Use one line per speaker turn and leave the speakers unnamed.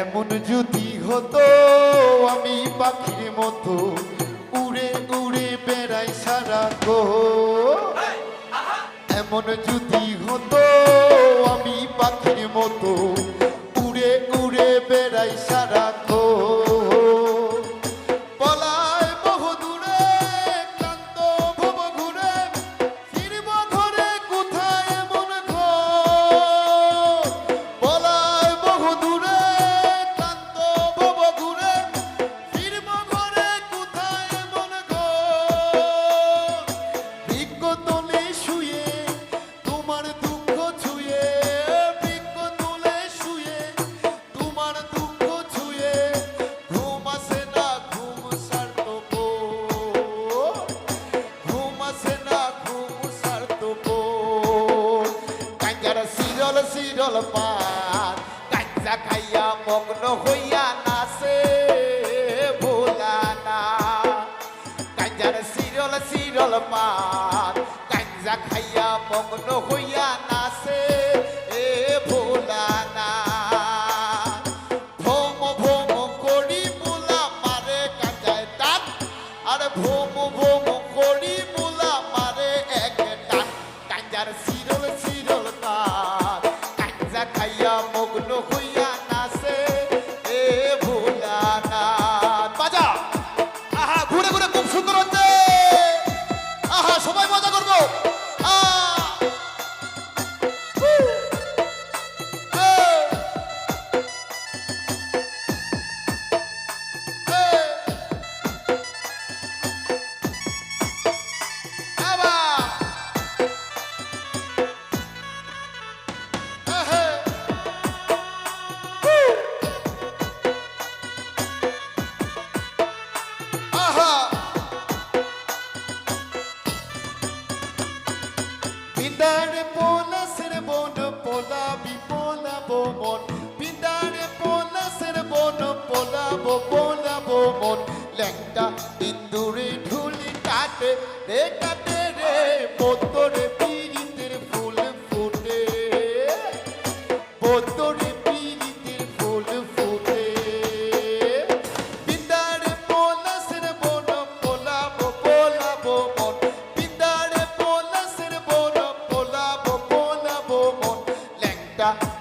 এমন যদি হতো আমি পাখির মতো উড়ে উড়ে বেড়াই সারা গো। এমন যদি জল পান কাঞ্চা খাইয়া মগ্ন হইয়া নাচে ভোলানা। কাঞ্জার সিরল সিরল পান কাঞ্জা খাইয়া মগ্ন হইয়া নাচে ভোম ভোম করি মুলা তাত আর মারে এক টান। কাঞ্জার বিদারে পোলাসের বন পোলা বিপোলাবো মন। বিদারে পোলাসের বন পোলাবো পোলাবো মন। ল্যাংটা selector.